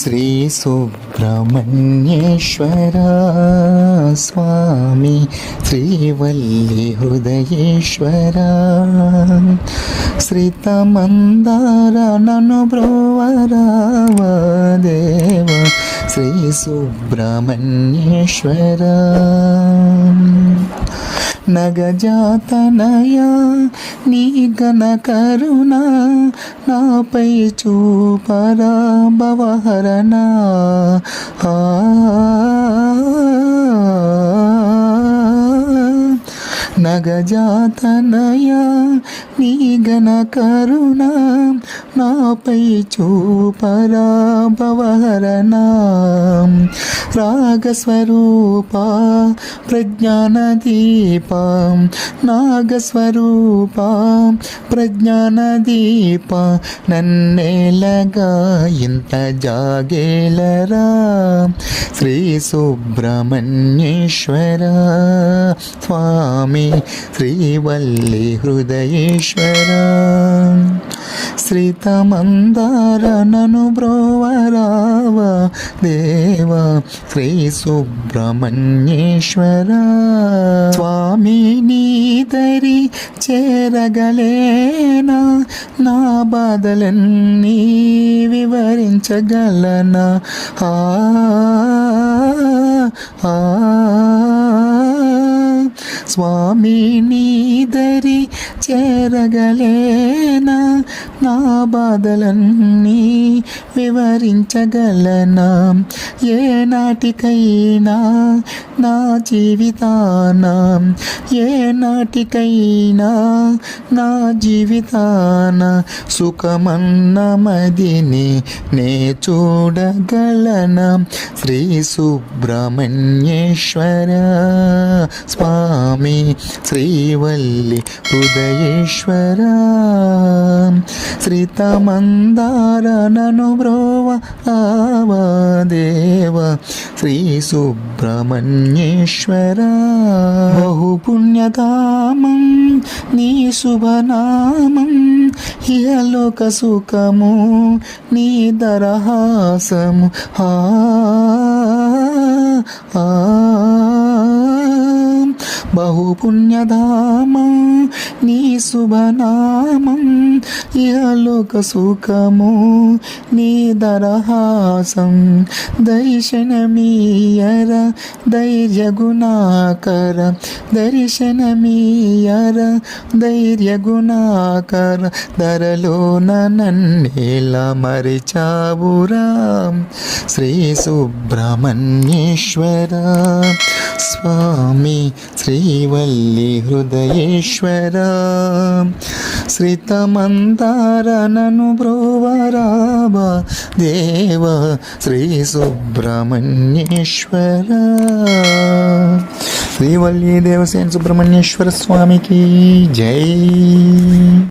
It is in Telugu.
శ్రీ సుబ్రహ్మణ్యేశ్వర స్వామి శ్రీవల్లి హృదయేశ్వర శ్రీతమందార నగజాతనయా నీ గణ కరుణ నాపై చూపరా భవహరణ. ఆ నగజాతనయ నీ గణ కరుణ నాపై చూపరా భవహరణ రాగస్వరూప ప్రజ్ఞానదీప నాగస్వరూప ప్రజ్ఞానదీప నన్నేలగా ఇంత జాగేలరా. శ్రీ సుబ్రహ్మణ్యేశ్వర స్వామి శ్రీవల్లి హృదయేశ్వర. శ్రీతమందారనను బ్రోవరావ దేవ శ్రీ సుబ్రహ్మణ్యేశ్వర స్వామి నీదరి చేరగలేనా? నా బాధలన్నీ వివరించగలనా? ఆ. స్వామి నీదరి చేరగలేనా? నా బాధలన్నీ వివరించగలనా? ఏ నాటికైనా నా జీవితాన? ఏ నాటికైనా నా జీవితాన? సుఖమన్నమదిని నే చూడగలన? శ్రీ సుబ్రహ్మణ్యేశ్వర స్వామి శ్రీవల్లి హృదయేశ్వర శ్రీతమందార నను బ్రోవ దేవ శ్రీ సుబ్రహ్మణ్యేశ్వర బహు పుణ్యధామం నీ శుభనామం ఇహలోక సుఖము నీ దరహాసము. ఆ బహుపుణ్యధామం నీ శుభనామం ఇహలోక సుఖము నీ దరహాసం దర్శనమీయర ధైర్య గుణాకర దర్శనమీయర ధైర్య గుణాకర ధరలోన నన్నేలా మరిచావురా. శ్రీ సుబ్రహ్మణ్యేశ్వర స్వామి శ్రీవల్లి హృదయేశ్వర శ్రీతమందారనను బ్రోవరావ దేవ శ్రీ సుబ్రహ్మణ్యేశ్వర. శ్రీవల్లి దేవసేన సుబ్రహ్మణ్యేశ్వర స్వామికి జై